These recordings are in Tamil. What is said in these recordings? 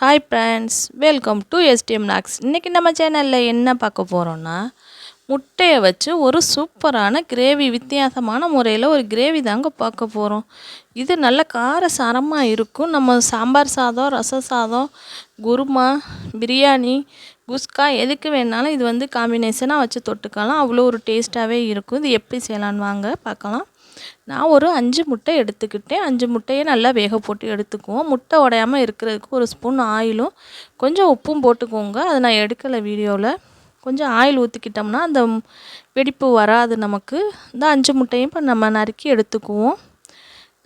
Hi friends welcome to STM knocks இன்றைக்கி நம்ம சேனலில் என்ன பார்க்க போகிறோன்னா முட்டையை வச்சு ஒரு சூப்பரான கிரேவி வித்தியாசமான முறையில் ஒரு கிரேவி தாங்க பார்க்க போகிறோம் இது நல்ல கார சரமாக இருக்கும். நம்ம சாம்பார் சாதம் ரச சாதம் குருமா பிரியாணி குஸ்கா எதுக்கு வேணாலும் இது வந்து காம்பினேஷனாக வச்சு தொட்டுக்கலாம். அவ்வளோ ஒரு டேஸ்ட்டாகவே இருக்கும். இது எப்படி செய்யலான்னு வாங்க பார்க்கலாம். நான் ஒரு அஞ்சு முட்டை எடுத்துக்கிட்டேன். அஞ்சு முட்டையை நல்லா வேக போட்டு எடுத்துக்குவோம். முட்டை உடையாமல் இருக்கிறதுக்கு ஒரு ஸ்பூன் ஆயிலும். கொஞ்சம் உப்பும் போட்டுக்கோங்க. அதை நான் எடுக்கலை வீடியோவில் கொஞ்சம் ஆயில் ஊற்றிக்கிட்டோம்னா அந்த வெடிப்பு வராது நமக்கு. இந்த அஞ்சு முட்டையும் இப்போ நம்ம நறுக்கி எடுத்துக்குவோம்.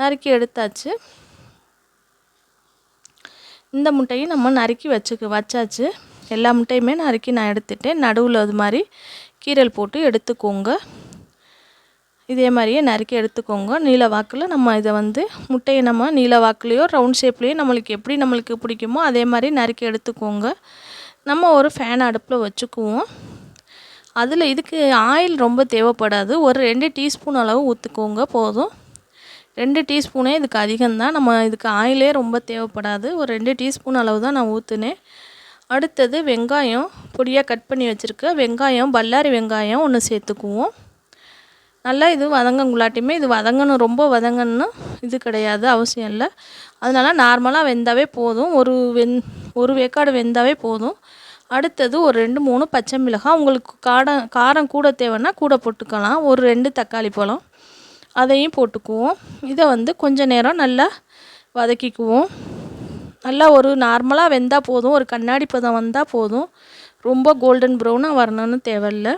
நறுக்கி எடுத்தாச்சு. இந்த முட்டையும் நம்ம நறுக்கி வச்சுக்க வச்சாச்சு. எல்லா முட்டையுமே நறுக்கி நான் எடுத்துட்டேன். நடுவில் அது மாதிரி கீரல் போட்டு எடுத்துக்கோங்க. இதே மாதிரியே நறுக்கி எடுத்துக்கோங்க. நீல வாக்கில் நம்ம இதை வந்து முட்டையை நம்ம நீல வாக்குலேயோ ரவுண்ட் ஷேப்லேயோ நம்மளுக்கு எப்படி நம்மளுக்கு பிடிக்குமோ அதே மாதிரி நறுக்கி எடுத்துக்கோங்க. நம்ம ஒரு ஃபேன் அடுப்பில் வச்சுக்குவோம். அதில் இதுக்கு ஆயில் ரொம்ப தேவைப்படாது. ஒரு ரெண்டு டீஸ்பூன் அளவு ஊற்றுக்கோங்க போதும். ரெண்டு டீஸ்பூனே இதுக்கு அதிகம்தான். நம்ம இதுக்கு ஆயிலே ரொம்ப தேவைப்படாது. ஒரு ரெண்டு டீஸ்பூன் அளவு தான் நான் ஊற்றுனேன் அடுத்தது வெங்காயம் பொடியாக கட் பண்ணி வச்சுருக்க வெங்காயம் பல்லாரி வெங்காயம் ஒன்று சேர்த்துக்குவோம். நல்லா இது வதங்கங்குள்ளாட்டியுமே இது வதங்கணும் ரொம்ப வதங்கணும்னு இது கிடையாது அவசியம் இல்லை. அதனால் நார்மலாக வெந்தாவே போதும். ஒரு வெந் ஒரு வேக்காடு வெந்தாவே போதும். அடுத்தது ஒரு ரெண்டு மூணு பச்சை மிளகாய். உங்களுக்கு காரம் காரம் கூட தேவைன்னா கூட போட்டுக்கலாம். ஒரு ரெண்டு தக்காளி பழம். அதையும் போட்டுக்குவோம். இதை வந்து கொஞ்ச நேரம் நல்லா வதக்கிக்குவோம். நல்லா ஒரு நார்மலாக வெந்தால் போதும். ஒரு கண்ணாடி பதம் வந்தால் போதும். ரொம்ப கோல்டன் ப்ரௌனாக வரணும்னு தேவையில்லை.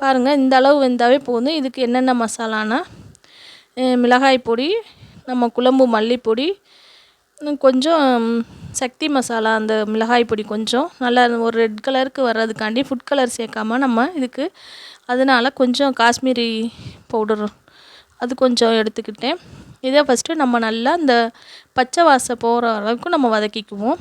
பாருங்கள் இந்த அளவு வெந்தாவே போதும். இதுக்கு என்னென்ன மசாலானா மிளகாய் பொடி நம்ம குழம்பு மல்லிப்பொடி கொஞ்சம் சக்தி மசாலா அந்த மிளகாய் பொடி கொஞ்சம். நல்லா ஒரு ரெட் கலருக்கு வர்றதுக்காண்டி ஃபுட் கலர் சேர்க்காம நம்ம இதுக்கு அதனால் கொஞ்சம் காஷ்மீரி பவுடர் அது கொஞ்சம் எடுத்துக்கிட்டேன். இதை ஃபஸ்ட்டு நம்ம நல்லா இந்த பச்சை வாசம் போகிற அளவுக்கு நம்ம வதக்கிக்குவோம்.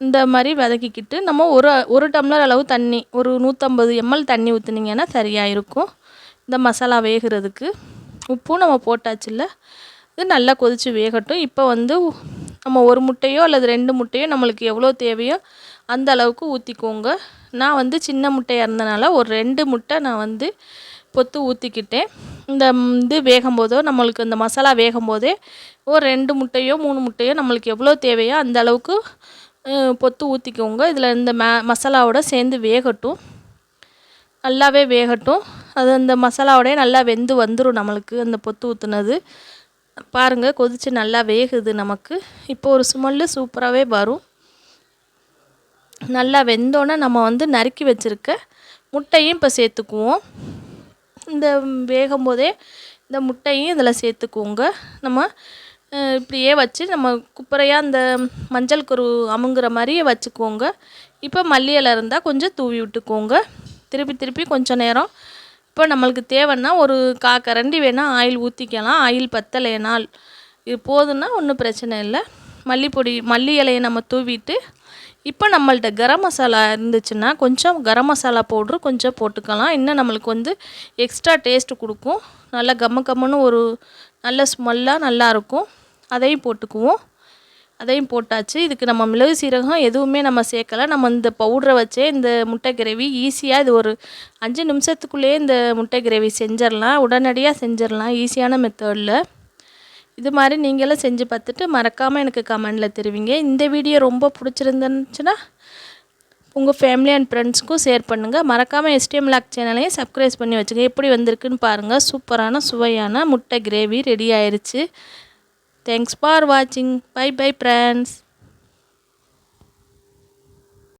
இந்த மாதிரி வதக்கிக்கிட்டு நம்ம ஒரு ஒரு டம்ளர் அளவு தண்ணி ஒரு நூற்றம்பது எம்எல் தண்ணி ஊற்றுனீங்கன்னா சரியாக இருக்கும் இந்த மசாலா வேகிறதுக்கு உப்பும் நம்ம போட்டாச்சுல்ல இது நல்லா கொதித்து வேகட்டும். இப்போ வந்து நம்ம ஒரு முட்டையோ அல்லது ரெண்டு முட்டையோ நம்மளுக்கு எவ்வளோ தேவையோ அந்த அளவுக்கு ஊற்றிக்கோங்க நான் வந்து சின்ன முட்டையாக இருந்தனால ஒரு ரெண்டு முட்டை நான் வந்து பொத்து ஊற்றிக்கிட்டேன் இந்த இது வேகும் போதோ நம்மளுக்கு இந்த மசாலா வேகும் போதே ஒரு ரெண்டு முட்டையோ மூணு முட்டையோ நம்மளுக்கு எவ்வளோ தேவையோ அந்த அளவுக்கு பொத்து ஊற்றிக்கோங்க இதில் இந்த ம மசாலாவோட சேர்ந்து வேகட்டும். நல்லாவே வேகட்டும். அது அந்த மசாலாவோடய நல்லா வெந்து வந்துடும் நம்மளுக்கு அந்த பொத்து ஊற்றுனது பாருங்கள் கொதித்து நல்லா வேகுது நமக்கு. இப்போ ஒரு சுமல்லு சூப்பராகவே வரும். நல்லா வெந்தோன்னே நம்ம வந்து நறுக்கி வச்சுருக்க முட்டையும் இப்போ சேர்த்துக்குவோம். இந்த வேகும் போதே இந்த முட்டையும் இதில் சேர்த்துக்குவோங்க. நம்ம இப்படியே வச்சு நம்ம குப்பரையாக அந்த மஞ்சள் கரு அமுங்குற மாதிரியே வச்சுக்கோங்க. இப்போ மல்லி இலை இருந்தால் கொஞ்சம் தூவி விட்டுக்கோங்க. திருப்பி திருப்பி கொஞ்சம் நேரம். இப்போ நம்மளுக்கு தேவைன்னா ஒரு கா கரண்டி வேணால் ஆயில் ஊற்றிக்கலாம் ஆயில் பத்தலைனால் இது போதுன்னா ஒன்றும் பிரச்சனை இல்லை. மல்லிப்பொடி மல்லி இலையை நம்ம தூவிட்டு இப்போ நம்மள்ட்ட கரம் மசாலா இருந்துச்சுன்னா கொஞ்சம் கரம் மசாலா பவுட்ரு கொஞ்சம் போட்டுக்கலாம். இன்னும் நம்மளுக்கு வந்து எக்ஸ்ட்ரா டேஸ்ட்டு கொடுக்கும். நல்லா கம்ம கம்முன்னு ஒரு நல்ல ஸ்மெல்லாக நல்லாயிருக்கும் அதையும் போட்டுக்குவோம். அதையும் போட்டாச்சு. இதுக்கு நம்ம மிளகு சீரகம் எதுவுமே நம்ம சேர்க்கலை. நம்ம இந்த பவுடரை வச்சே இந்த முட்டை கிரேவி ஈஸியாக இது ஒரு அஞ்சு நிமிஷத்துக்குள்ளேயே இந்த முட்டை கிரேவி செஞ்சிடலாம். உடனடியாக செஞ்சிடலாம். ஈஸியான மெத்தடில் இது மாதிரி நீங்களும் செஞ்சு பார்த்துட்டு மறக்காமல் எனக்கு கமெண்டில் தெரிவிங்க. இந்த வீடியோ ரொம்ப பிடிச்சிருந்துச்சுன்னா உங்கள் ஃபேமிலி அண்ட் ஃப்ரெண்ட்ஸ்க்கும் ஷேர் பண்ணுங்கள் மறக்காமல் எஸ்டிஎம் லாக் சேனலையும் சப்ஸ்கிரைப் பண்ணி வச்சுங்க. எப்படி வந்திருக்குன்னு பாருங்கள் சூப்பரான சுவையான முட்டை கிரேவி ரெடி ஆயிடுச்சு தேங்க்ஸ் ஃபார் வாட்சிங் பை பை ஃப்ரெண்ட்ஸ்